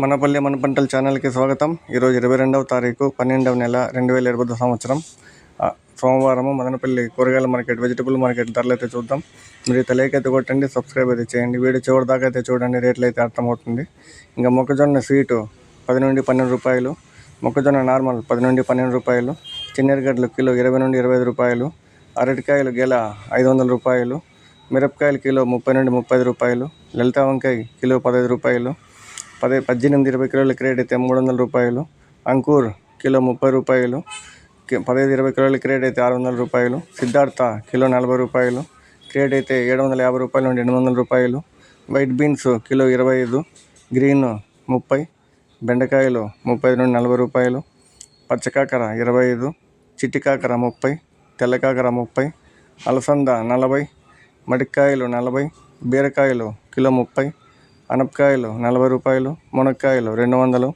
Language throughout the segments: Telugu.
మనపల్లి మన పంటల ఛానల్కి స్వాగతం. ఈరోజు ఇరవై రెండవ తారీఖు పన్నెండవ నెల రెండు వేల ఇరవై సంవత్సరం. సోమవారము మదనపల్లి కూరగాయల మార్కెట్ వెజిటబుల్ మార్కెట్ ధరలు అయితే చూద్దాం. మీరు తెలియకైతే కొట్టండి సబ్స్క్రైబ్ అయితే చేయండి. వీడియో చివరి దాకా అయితే చూడండి రేట్లు అయితే అర్థమవుతుంది. ఇంకా మొక్కజొన్న స్వీటు పది నుండి పన్నెండు రూపాయలు మొక్కజొన్న నార్మల్ పది నుండి పన్నెండు రూపాయలు చిన్నెరగడ్డలు కిలో ఇరవై నుండి ఇరవై ఐదు రూపాయలు అరటికాయలు గెల ఐదు వందల రూపాయలు మిరపకాయలు కిలో ముప్పై నుండి ముప్పై ఐదు రూపాయలు లలిత వంకాయ కిలో పదహైదు రూపాయలు పది పద్దెనిమిది ఇరవై కిలోల క్రేట్ అయితే మూడు వందల రూపాయలు. అంకూర్ కిలో ముప్పై రూపాయలు. పదహైదు ఇరవై కిలోల క్రేట్ అయితే ఆరు వందల రూపాయలు. సిద్ధార్థ కిలో నలభై రూపాయలు. క్రేట్ అయితే ఏడు వందల యాభై రూపాయల నుండి ఎనిమిది వందల రూపాయలు. వైట్ బీన్స్ కిలో ఇరవై ఐదు గ్రీన్ ముప్పై బెండకాయలు ముప్పై ఐదు నుండి నలభై రూపాయలు. పచ్చకాకర ఇరవై ఐదు చిట్టికాకర ముప్పై తెల్ల కాకర ముప్పై అలసంద నలభై మడికాయలు నలభై బీరకాయలు కిలో ముప్పై అనపకాయలు నలభై రూపాయలు మునక్కాయలు రెండు వందలు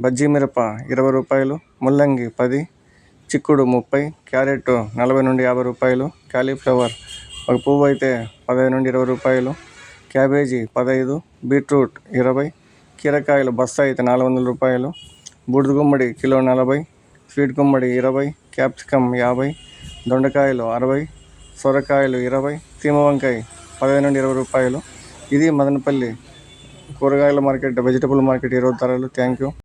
బజ్జీ మిరప ఇరవై రూపాయలు ముల్లంగి పది చిక్కుడు ముప్పై క్యారెట్ నలభై నుండి యాభై రూపాయలు కాలీఫ్లవర్ ఒక పువ్వు అయితే పదహైదు నుండి ఇరవై రూపాయలు క్యాబేజీ పదహైదు బీట్రూట్ ఇరవై కీరకాయలు బస్తా అయితే నాలుగు వందల రూపాయలు బూడిద గుమ్మడి కిలో నలభై స్వీట్ గుమ్మడి ఇరవై క్యాప్సికమ్ యాభై దొండకాయలు అరవై సొరకాయలు ఇరవై తీమ వంకాయ పదహైదు నుండి ఇరవై రూపాయలు. ఇది మదనపల్లి కూరగాయల మార్కెట్ వెజిటబుల్ మార్కెట్ ఈరోజు ధరలు. Thank you